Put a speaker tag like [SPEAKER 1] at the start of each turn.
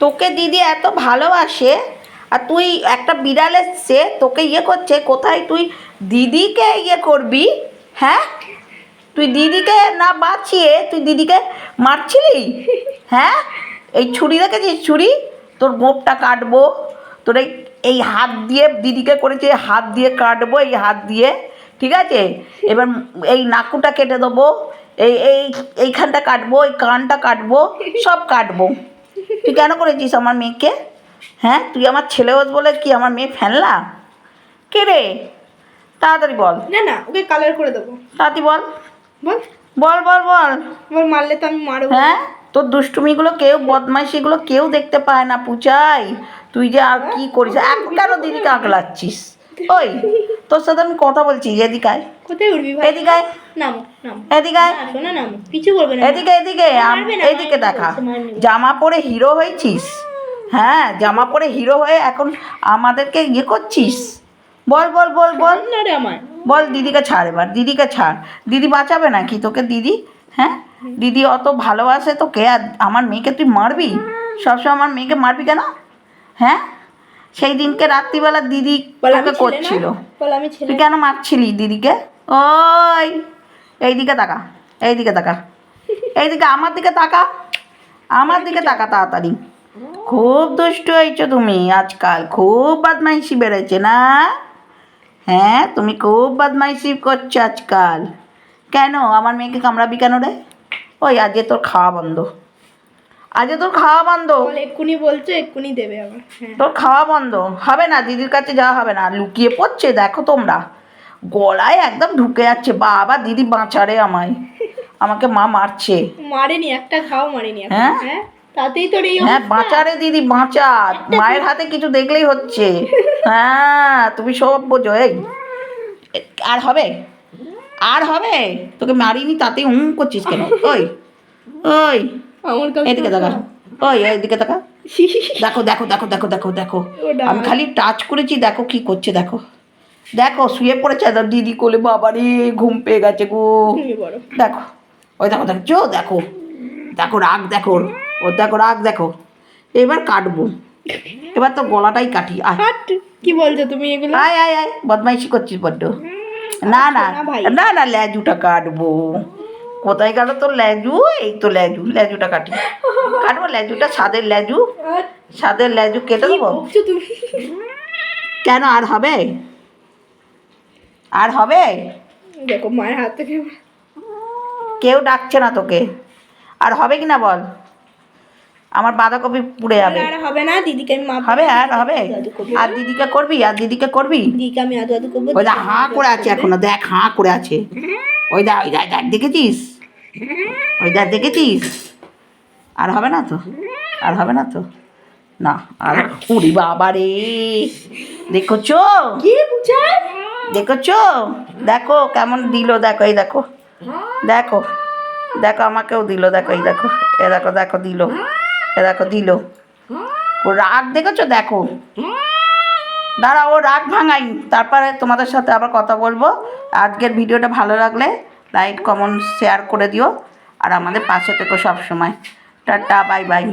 [SPEAKER 1] তোকে দিদি এত ভালোবাসে, আর তুই একটা বিড়াল এসছে, তোকে ইয়ে করছে, কোথায় তুই দিদিকে ইয়ে করবি? হ্যাঁ? তুই দিদিকে না বাঁচিয়ে, তুই দিদিকে মারছিলি? হ্যাঁ? এই ছুরি দেখেছিস? ছুরি? তোর গোপটা কাটবো, তোর এই এই হাত দিয়ে দিদিকে করেছে হাত দিয়ে কাটবো, এই হাত দিয়ে, ঠিক আছে? এবার এই নাকুটা কেটে দেবো, এই এই, এইখানটা কাটবো, এই কানটা কাটবো, সব কাটবো। তুই কেন করেছিস আমার মেয়েকে? হ্যাঁ তুই আমার ছেলে হোস বলে কি আমার মেয়ে ফেললা? কে রে? তাড়াতাড়ি বল।
[SPEAKER 2] না না ওকে কালার করে দেবো।
[SPEAKER 1] তাড়াতাড়ি বল।
[SPEAKER 2] বল।
[SPEAKER 1] বল বল বল।
[SPEAKER 2] এবার মারলে তো আমি মারবো।
[SPEAKER 1] হ্যাঁ তোর দুষ্টুমিগুলো কেউ বদমাইশিগুলো কেউ দেখতে পায় না পুচাই। তুই যে আর কি করিস? এখন কেন দিদিকে আগলাচ্ছিস ওই তোর সাথে আমি কথা বলছি এদিকে আয়
[SPEAKER 2] কোথায় উঠবি ভাই?
[SPEAKER 1] এদিকে আয়
[SPEAKER 2] নামো নামো।
[SPEAKER 1] এদিকে আয়
[SPEAKER 2] শোনো নামো। কিছু করবে না।
[SPEAKER 1] এদিকে এদিকে এদিকে দেখা। জামা পরে হিরো হয়েছিস? হ্যাঁ জামা পরে হিরো হয়ে এখন আমাদেরকে ইয়ে করছিস? বল বল বল বল।
[SPEAKER 2] না রে আমার
[SPEAKER 1] বল দিদিকে ছাড় এবার দিদিকে ছাড়। দিদি বাঁচাবে নাকি তোকে দিদি? হ্যাঁ? দিদি অত ভালোবাসে তোকে আর আমার মেয়েকে তুই মারবি? সবসময় আমার মেয়েকে মারবি কেন? হ্যাঁ? সেই দিনকে রাত্রিবেলা দিদি তোকে করছিল। তুই কেন মারছিলি দিদিকে? ওই এইদিকে তাকা এইদিকে তাকা এইদিকে আমার দিকে তাকা আমার দিকে তাকা তাড়াতাড়ি। খুব দুষ্ট হয়েছো তুমি আজকাল খুব বদমাইশি বেড়েছে না? হ্যাঁ তুমি খুব বদমাইশি করছ আজকাল। কেন আমার মেয়েকে কামড়াবি কেন রে? ওই আজকে তোর খাওয়া বন্ধ। আজকে তোর খাওয়া বন্ধ।
[SPEAKER 2] এক্ষুনি বলছো এক্ষুনি দেবে হ্যাঁ।
[SPEAKER 1] তোর খাওয়া বন্ধ। হবে না দিদির কাছে যাওয়া হবে না। লুকিয়ে পড়ছে দেখো তোমরা। গলায় একদম ঢুকে যাচ্ছে। বাবা দিদি বাঁচারে আমায়। আমাকে মা মারছে।
[SPEAKER 2] মারেনি একটা খাও মারেনি
[SPEAKER 1] হ্যাঁ?
[SPEAKER 2] হ্যাঁ? তাতেই তোর এই
[SPEAKER 1] হ্যাঁ। বাঁচারে দিদি বাঁচা। মায়ের হাতে কিছু দেখলেই হচ্ছে। হ্যাঁ তুমি সব বোঝো এই। আর হবে? আর হবে? তোকে মারিনি তাতেই হুম করছিস কেন? ওই ওই। এদিকে দেখা ওই এইদিকে দেখা দেখো দেখো দেখো দেখো দেখো। দেখো আমি খালি টাচ করেছি দেখো কি করছে দেখো। দেখো শুয়ে পড়েছে দিদি কোলে বাবারে ঘুম পেয়ে গেছে গো। দেখো ওই দেখো দেখো চো দেখো। দেখো রাগ দেখো। ওর দেখো রাগ দেখো। এবার কাটবো। এবার তো গলাটাই কাটি
[SPEAKER 2] কি বলছো তুমি এগুলো?
[SPEAKER 1] আয় আয় আয় বদমাইশি করছিস বড্ড। না না
[SPEAKER 2] না
[SPEAKER 1] না না লেজুটা কাটবো। কোথায় গেল তোর লেজু এই তো লেজু লেজুটা কাটি। কাটবো? লেজুটা সাদের লেজু
[SPEAKER 2] আর
[SPEAKER 1] সাদের লেজু কেটে দেবো? কেন আর হবে? আর হবে?
[SPEAKER 2] দেখো মায়ের হাত থেকে
[SPEAKER 1] কেউ ডাকছে না তোকে। আর হবে কি না বল? আমার বাঁধাকপি পুড়ে যাবে।
[SPEAKER 2] আর হবে না দিদিকে আমি
[SPEAKER 1] হবে আর হবে? আর দিদিকে করবি? আর দিদিকে করবি?
[SPEAKER 2] দিদিকে আমি আদু আদু করব
[SPEAKER 1] হাঁ করে আছে এখনও দেখ হাঁ করে আছে। ওই দেখ ওই দেখ দেখ দেখেছিস? ওই দেখ দেখেছিস? আর হবে না তো? আর হবে না তো? না আর উড়ি বাবা রে। দেখছ?
[SPEAKER 2] কি বুঝায়
[SPEAKER 1] দেখছ? দেখো কেমন দিল দেখো এই দেখো। দেখো দেখো আমাকেও দিল দেখো এই দেখো। এ দেখো দেখো দিল। এ দেখো দিল। রাগ দেখেছ? দেখো। দাঁড়া ও রাগ ভাঙাই। তারপরে তোমাদের সাথে আবার কথা বলব। আজকের ভিডিওটা ভালো লাগলে লাইক, কমেন্ট শেয়ার করে দিও। আর আমাদের পাশে থেকো সবসময়। Tata bye bye